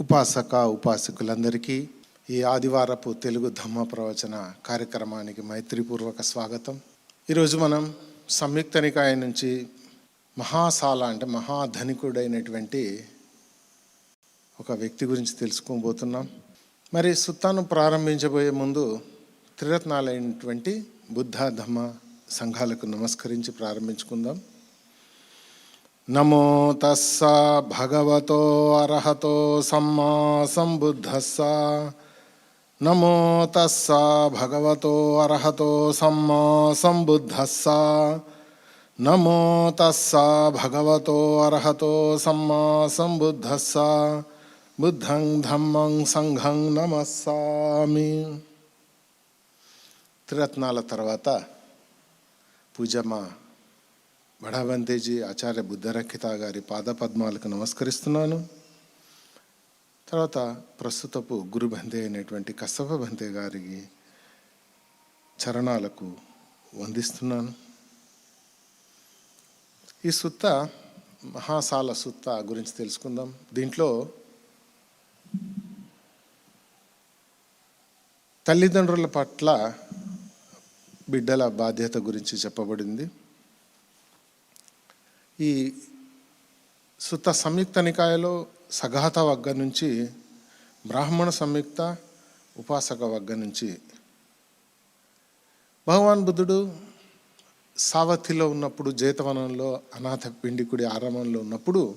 ఉపాసక ఉపాసకులందరికీ ఈ ఆదివారపు తెలుగు ధమ్మ ప్రవచన కార్యక్రమానికి మైత్రిపూర్వక స్వాగతం. ఈరోజు మనం సంయుక్త నికాయ నుంచి మహాసాల అంటే మహాధనికుడైనటువంటి ఒక వ్యక్తి గురించి తెలుసుకోబోతున్నాం. మరి సుత్తాను ప్రారంభించబోయే ముందు త్రిరత్నాలైనటువంటి బుద్ధ ధమ్మ సంఘాలకు నమస్కరించి ప్రారంభించుకుందాం. నమో తస్స భగవతో అర్హతో సమ్మా సంబుద్ధస్స. నమో తస్స భగవతో అర్హతో సమ్మా సంబుద్ధస్స. నమో తస్స భగవతో అర్హతో సమ్మా సంబుద్ధస్స. బుద్ధం ధమ్మం సంఘం నమస్సామి. త్రిరత్నాల తర్వాత పూజమ్మ బడాబంతేజీ ఆచార్య బుద్ధరక్షిత గారి పాదపద్మాలకు నమస్కరిస్తున్నాను. తర్వాత ప్రస్తుతపు గురు బందే అయినటువంటి కసప బంతే గారికి చరణాలకు వందిస్తున్నాను. ఈ సుత్త మహాసాల సుత్త గురించి తెలుసుకుందాం. దీంట్లో తల్లిదండ్రుల పట్ల బిడ్డల బాధ్యత గురించి చెప్పబడింది. ఈ సుత సంయుక్త నికాయలో సఘాత వర్గ నుంచి బ్రాహ్మణ సంయుక్త ఉపాసక వర్గ నుంచి. భగవాన్ బుద్ధుడు సావతిలో ఉన్నప్పుడు జేతవనంలో అనాథ పిండికుడి ఆరంభంలో ఉన్నప్పుడు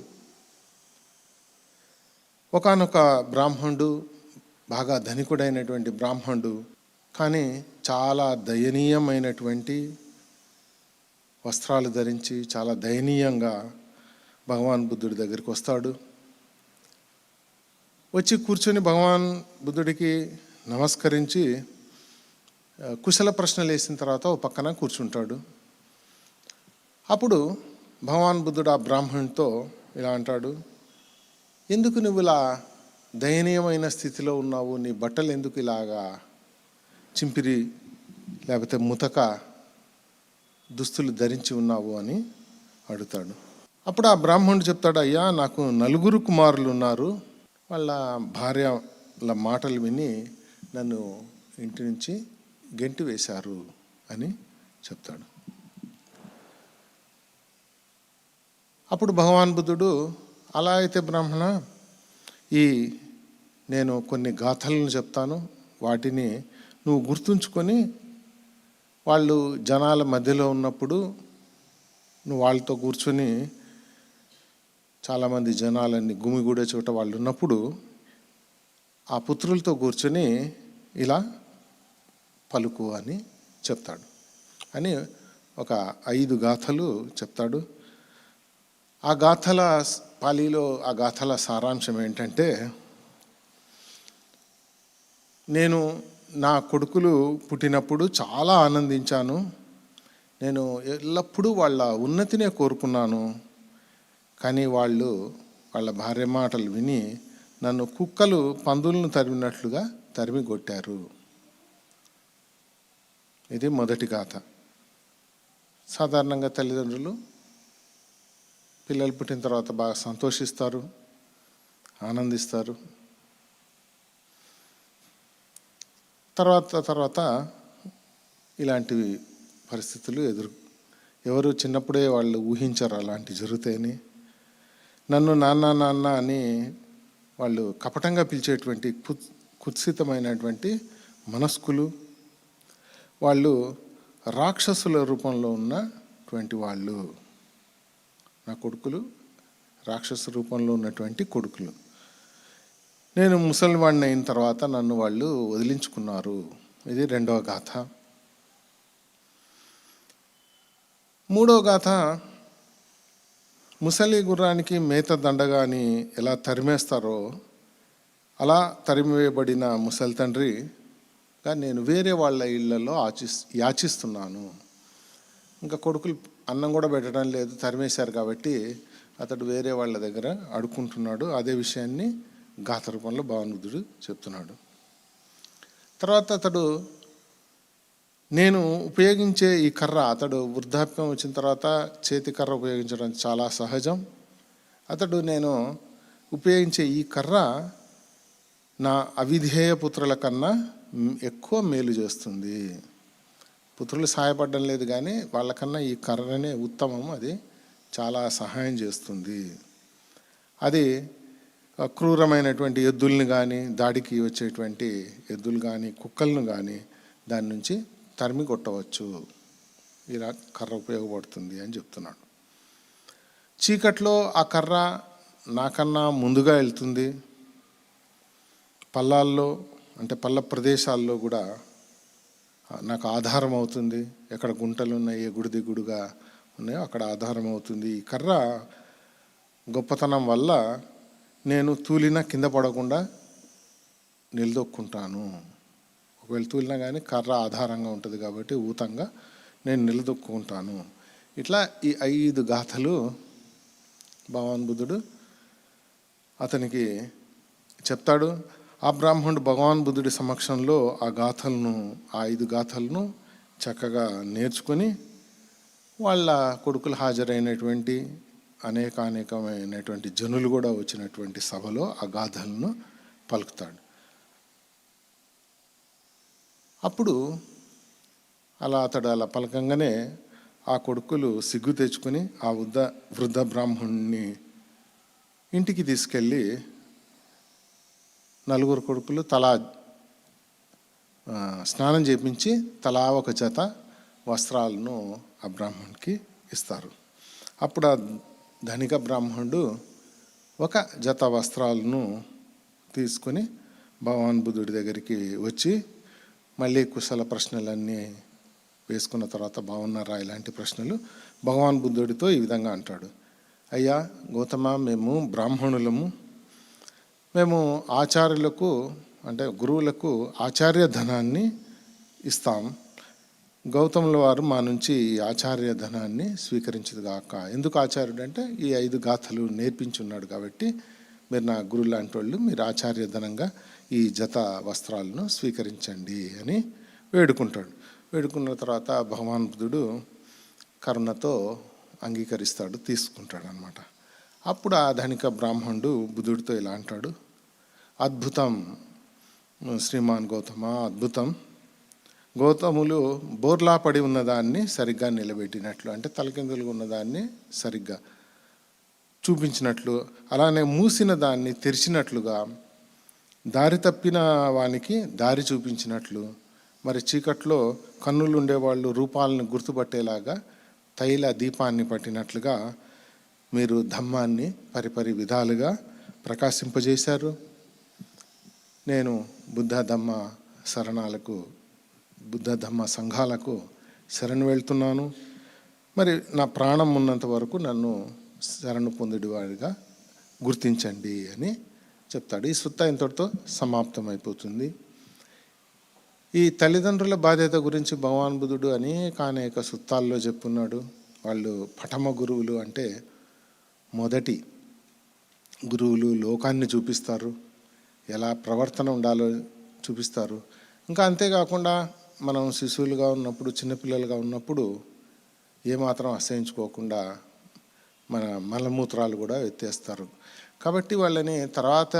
ఒకానొక బ్రాహ్మణుడు బాగా ధనికుడైనటువంటి బ్రాహ్మణుడు కానీ చాలా దయనీయమైనటువంటి వస్త్రాలు ధరించి చాలా దయనీయంగా భగవాన్ బుద్ధుడి దగ్గరికి వస్తాడు. వచ్చి కూర్చొని భగవాన్ బుద్ధుడికి నమస్కరించి కుశల ప్రశ్నలు వేసిన తర్వాత ఓ పక్కన కూర్చుంటాడు. అప్పుడు భగవాన్ బుద్ధుడు ఆ బ్రాహ్మణుడితో ఇలా అంటాడు ఎందుకు నువ్వు ఇలా దయనీయమైన స్థితిలో ఉన్నావు? నీ బట్టలు ఎందుకు ఇలాగా చింపిరి లేకపోతే ముతక దుస్తులు ధరించి ఉన్నావు అని అడుగుతాడు. అప్పుడు ఆ బ్రాహ్మణుడు చెప్తాడు అయ్యా నాకు నలుగురు కుమారులు ఉన్నారు వాళ్ళ భార్యల మాటలు విని నన్ను ఇంటి నుంచి గెంటి వేశారు అని చెప్తాడు. అప్పుడు భగవాన్ బుద్ధుడు అలా అయితే బ్రాహ్మణ ఈ నేను కొన్ని గాథలను చెప్తాను. వాటిని నువ్వు గుర్తుంచుకొని వాళ్ళు జనాల మధ్యలో ఉన్నప్పుడు నువ్వు వాళ్ళతో కూర్చొని చాలామంది జనాలన్నీ గుమిగూడే చోట వాళ్ళు ఉన్నప్పుడు ఆ పుత్రులతో కూర్చొని ఇలా పలుకు అని చెప్తాడు. అని ఒక ఐదు గాథలు చెప్తాడు. ఆ గాథల పాలీలో ఆ గాథల సారాంశం ఏంటంటే నేను నా కొడుకులు పుట్టినప్పుడు చాలా ఆనందించాను. నేను ఎల్లప్పుడూ వాళ్ళ ఉన్నతినే కోరుకున్నాను. కానీ వాళ్ళు వాళ్ళ భార్య మాటలు విని నన్ను కుక్కలు పందులను తరిమినట్లుగా తరిమి కొట్టారు ఇది మొదటి గాథ. సాధారణంగా తల్లిదండ్రులు పిల్లలు పుట్టిన తర్వాత బాగా సంతోషిస్తారు ఆనందిస్తారు. తర్వాత తర్వాత ఇలాంటివి పరిస్థితులు ఎదురు ఎవరు చిన్నప్పుడే వాళ్ళు ఊహించరు అలాంటి జరుగుతాయని. నన్ను నాన్న నాన్న అని వాళ్ళు కపటంగా పిలిచేటువంటి కుత్ కుత్సితమైనటువంటి మనస్కులు వాళ్ళు రాక్షసుల రూపంలో ఉన్నటువంటి వాళ్ళు. నా కొడుకులు రాక్షస రూపంలో ఉన్నటువంటి కొడుకులు. నేను ముసలివాడిని అయిన తర్వాత నన్ను వాళ్ళు వదిలించుకున్నారు. ఇది రెండవ గాథ. మూడవ గాథ ముసలి గుర్రానికి మేత దండగాని ఎలా తరిమేస్తారో అలా తరిమివేయబడిన ముసలి తండ్రిగా నేను వేరే వాళ్ళ ఇళ్ళలో ఆచిస్ యాచిస్తున్నాను. ఇంకా కొడుకులు అన్నం కూడా పెట్టడం లేదు తరిమేశారు కాబట్టి అతడు వేరే వాళ్ళ దగ్గర అడుక్కుంటున్నాడు. అదే విషయాన్ని గాథ రూపంలో భావనుద్ధుడు చెప్తున్నాడు. తర్వాత అతడు నేను ఉపయోగించే ఈ కర్ర అతడు వృద్ధాప్యం వచ్చిన తర్వాత చేతి కర్ర ఉపయోగించడం చాలా సహజం. అతడు నేను ఉపయోగించే ఈ కర్ర నా అవిధేయ పుత్రుల కన్నా ఎక్కువ మేలు చేస్తుంది. పుత్రులు సహాయపడడం లేదు కానీ వాళ్ళకన్నా ఈ కర్రనే ఉత్తమం అది చాలా సహాయం చేస్తుంది. అది క్రూరమైనటువంటి ఎద్దుల్ని కానీ దాడికి వచ్చేటువంటి ఎద్దులు కానీ కుక్కలను కానీ దాని నుంచి తరిమి కొట్టవచ్చు. ఇలా కర్ర ఉపయోగపడుతుంది అని చెప్తున్నాడు. చీకట్లో ఆ కర్ర నాకన్నా ముందుగా వెళ్తుంది. పల్లాల్లో అంటే పల్ల ప్రదేశాల్లో కూడా నాకు ఆధారం అవుతుంది. ఎక్కడ గుంటలు ఉన్నాయి ఏ గుడి దిగుడుగా ఉన్నాయో అక్కడ ఆధారం అవుతుంది. ఈ కర్ర గొప్పతనం వల్ల నేను తూలిన కింద పడకుండా నిలదొక్కుంటాను. ఒకవేళ తూలినా కానీ కర్ర ఆధారంగా ఉంటుంది కాబట్టి ఊతంగా నేను నిలదొక్కుంటాను. ఇట్లా ఈ ఐదు గాథలు భగవాన్ బుద్ధుడు అతనికి చెప్తాడు. ఆ బ్రాహ్మణుడు భగవాన్ బుద్ధుడి సమక్షంలో ఆ గాథలను ఆ ఐదు గాథలను చక్కగా నేర్చుకొని వాళ్ళ కొడుకులు హాజరైనటువంటి అనేకానేకమైనటువంటి జనులు కూడా వచ్చినటువంటి సభలో ఆ గాథలను పలుకుతాడు. అప్పుడు అలా అతడు అలా పలకంగానే ఆ కొడుకులు సిగ్గు తెచ్చుకొని ఆ వృద్ధ వృద్ధ బ్రాహ్మణుని ఇంటికి తీసుకెళ్ళి నలుగురు కొడుకులు తలా స్నానం చేపించి తలా ఒక జత వస్త్రాలను ఆ బ్రాహ్మణుడికి ఇస్తారు. అప్పుడు ఆ ధనిక బ్రాహ్మణుడు ఒక జత వస్త్రాలను తీసుకొని భగవాన్ బుద్ధుడి దగ్గరికి వచ్చి మళ్ళీ కుశల ప్రశ్నలన్నీ వేసుకున్న తర్వాత బాగున్నారా ఇలాంటి ప్రశ్నలు భగవాన్ బుద్ధుడితో ఈ విధంగా అంటాడు. అయ్యా గౌతమ మేము బ్రాహ్మణులము. మేము ఆచార్యులకు అంటే గురువులకు ఆచార్య ధనాన్ని ఇస్తాం. గౌతముల వారు మా నుంచి ఈ ఆచార్య ధనాన్ని స్వీకరించదు కాక ఎందుకు ఆచార్యుడు అంటే ఈ ఐదు గాథలు నేర్పించున్నాడు కాబట్టి మీరు నా గురువు లాంటి వాళ్ళు మీరు ఆచార్య ధనంగా ఈ జత వస్త్రాలను స్వీకరించండి అని వేడుకుంటాడు. వేడుకున్న తర్వాత భగవాన్ బుద్ధుడు కరుణతో అంగీకరిస్తాడు తీసుకుంటాడు అనమాట అప్పుడు ఆ ధనిక బ్రాహ్మణుడు బుద్ధుడితో ఇలా అంటాడు. అద్భుతం శ్రీమాన్ గౌతమ అద్భుతం. గౌతములు బోర్లా పడి ఉన్నదాన్ని సరిగ్గా నిలబెట్టినట్లు అంటే తలకిందులుగా ఉన్నదాన్ని సరిగ్గా చూపించినట్లు అలానే మూసిన దాన్ని తెరిచినట్లుగా దారి తప్పిన వానికి దారి చూపించినట్లు మరి చీకట్లో కన్నులు ఉండేవాళ్ళు రూపాలను గుర్తుపట్టేలాగా తైల దీపాన్ని పట్టినట్లుగా మీరు ధమ్మాన్ని పరిపరి విధాలుగా ప్రకాశింపజేశారు. నేను బుద్ధ ధమ్మ శరణాలకు బుద్ధ ధమ్మ సంఘాలకు శరణు వెళ్తున్నాను. మరి నా ప్రాణం ఉన్నంత వరకు నన్ను శరణు పొందుడి గుర్తించండి అని చెప్తాడు. ఈ సుత్త ఇంతటితో సమాప్తం అయిపోతుంది ఈ తల్లిదండ్రుల బాధ్యత గురించి భగవాన్ బుధుడు అనేక అనేక సుత్తాల్లో చెప్పున్నాడు. వాళ్ళు పఠమ గురువులు అంటే మొదటి గురువులు లోకాన్ని చూపిస్తారు. ఎలా ప్రవర్తన ఉండాలో చూపిస్తారు. ఇంకా అంతేకాకుండా మనం శిశువులుగా ఉన్నప్పుడు చిన్నపిల్లలుగా ఉన్నప్పుడు ఏమాత్రం అసహించుకోకుండా మన మలమూత్రాలు కూడా ఎత్తేస్తారు. కాబట్టి వాళ్ళని తర్వాత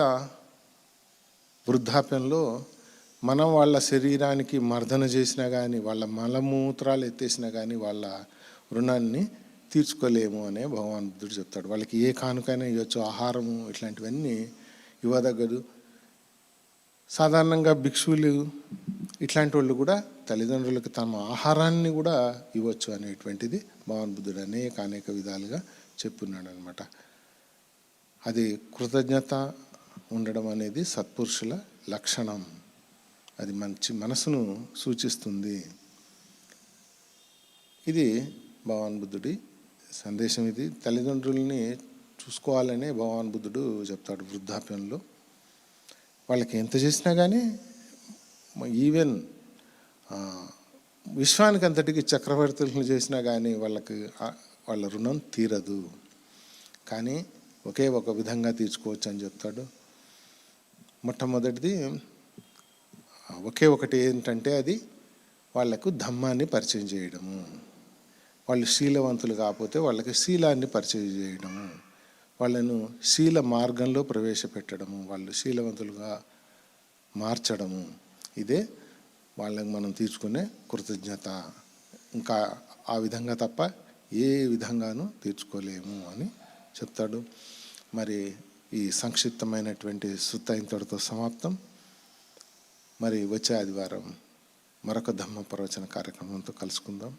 వృద్ధాప్యంలో మనం వాళ్ళ శరీరానికి మర్దన చేసినా కానీ వాళ్ళ మలమూత్రాలు ఎత్తేసినా కానీ వాళ్ళ రుణాన్ని తీర్చుకోలేము అనే భగవాన్ బుద్ధుడు చెప్తాడు. వాళ్ళకి ఏ కానుకైనా ఇవ్వచ్చు ఆహారము ఇట్లాంటివన్నీ ఇవ్వదగ్గదు. సాధారణంగా భిక్షువులు ఇట్లాంటి వాళ్ళు కూడా తల్లిదండ్రులకు తమ ఆహారాన్ని కూడా ఇవ్వచ్చు అనేటువంటిది భగవాన్ బుద్ధుడు అనేక అనేక విధాలుగా చెప్పున్నాడు అనమాట అది కృతజ్ఞత ఉండడం అనేది సత్పురుషుల లక్షణం. అది మంచి మనసును సూచిస్తుంది. ఇది భగవాన్ బుద్ధుడి సందేశం ఇది. తల్లిదండ్రుల్ని చూసుకోవాలనే భగవాన్ బుద్ధుడు చెప్తాడు వృద్ధాప్యంలో. వాళ్ళకి ఎంత చేసినా కానీ ఈవెన్ విశ్వానికి అంతటికి చక్రవర్తులను చేసినా కానీ వాళ్ళకి వాళ్ళ రుణం తీరదు. కానీ ఒకే ఒక విధంగా తీర్చుకోవచ్చు అని చెప్తాడు. మొట్టమొదటిది ఒకే ఒకటి ఏంటంటే అది వాళ్ళకు ధమ్మాన్ని పరిచయం చేయడము. వాళ్ళు శీలవంతులు కాకపోతే వాళ్ళకి శీలాన్ని పరిచయం చేయడము. వాళ్ళను శీల మార్గంలో ప్రవేశపెట్టడము. వాళ్ళు శీలవంతులుగా మార్చడము. ఇదే వాళ్ళకి మనం తీర్చుకునే కృతజ్ఞత. ఇంకా ఆ విధంగా తప్ప ఏ విధంగానూ తీర్చుకోలేము అని చెప్తాడు. మరి ఈ సంక్షిప్తమైనటువంటి సుత్త ఇంతటితో సమాప్తం. మరి వచ్చే ఆదివారం మరొక ధమ్మ ప్రవచన కార్యక్రమంతో కలుసుకుందాం.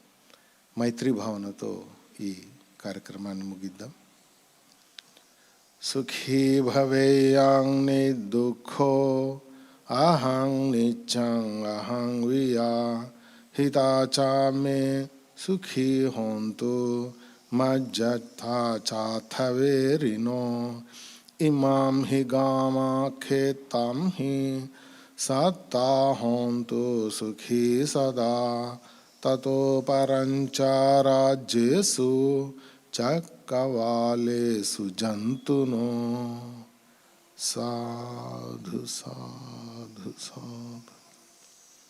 మైత్రి భావనతో ఈ కార్యక్రమాన్ని ముగిద్దాం. సుఖీ భవేయాంగ్ని దుఃఖో अहं निच्छं अहं विया हिताचा मे सुखी होन्तु मज्जत्था चाथवेरिनो इमां हि गामाखेतां हि सत्ता होन्तु सुखी सदा ततो परञ्च राज्येषु चक्रवालेषु जन्तुनो साधु साधु साधु